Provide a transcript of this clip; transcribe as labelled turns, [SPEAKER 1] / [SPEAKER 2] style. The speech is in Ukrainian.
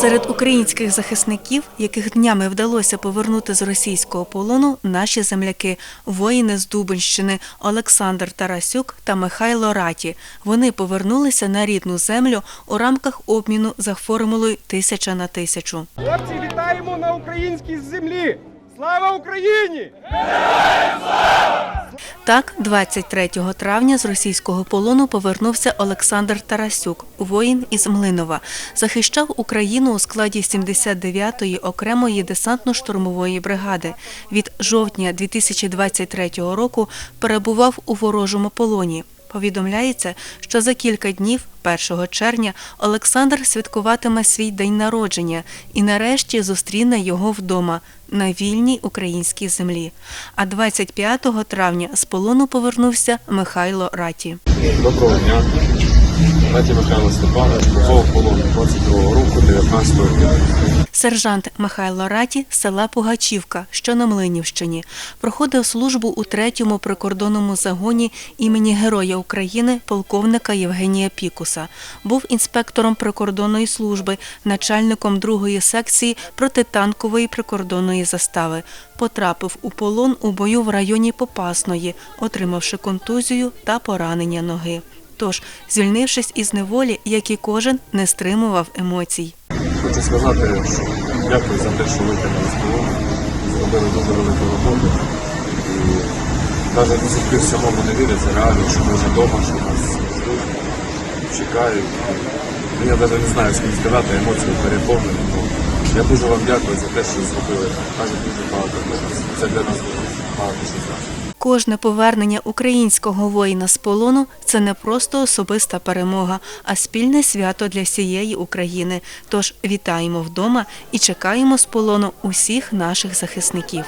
[SPEAKER 1] Серед українських захисників, яких днями вдалося повернути з російського полону, наші земляки, воїни з Дубинщини Олександр Тарасюк та Михайло Раті. Вони повернулися на рідну землю у рамках обміну за формулою тисяча на тисячу.
[SPEAKER 2] Хлопці, вітаємо на українській землі! Слава Україні!
[SPEAKER 1] Так, 23 травня з російського полону повернувся Олександр Тарасюк, воїн із Млинова. Захищав Україну у складі 79-ї окремої десантно-штурмової бригади. Від жовтня 2023 року перебував у ворожому полоні. Повідомляється, що за кілька днів, 1 червня, Олександр святкуватиме свій день народження і нарешті зустріне його вдома на вільній українській землі. А 25 травня з полону повернувся Михайло Раті.
[SPEAKER 3] Доброго дня. Раті Михайло Степанович полон
[SPEAKER 1] Сержант Михайло Раті з села Пугачівка, що на Млинівщині, проходив службу у третьому прикордонному загоні імені Героя України полковника Євгенія Пікуса. Був інспектором прикордонної служби, начальником другої секції протитанкової прикордонної застави. Потрапив у полон у бою в районі Попасної, отримавши контузію та поранення ноги. Тож, звільнившись із неволі, як і кожен, не стримував емоцій.
[SPEAKER 3] Хочу сказати, що дякую за те, що витягнули з полону. Зробили дуже велику роботу. І навіть до пір самому не віриться реально, що ми вже вдома, що нас ждуть, чекають. Ну, я навіть не знаю, скільки сказати, емоції переповнені. Я дуже вам дякую за те, що зробили. Кажуть, дуже багато. Це для нас дуже що.
[SPEAKER 1] Кожне повернення українського воїна з полону це не просто особиста перемога, а спільне свято для всієї України. Тож вітаємо вдома і чекаємо з полону усіх наших захисників.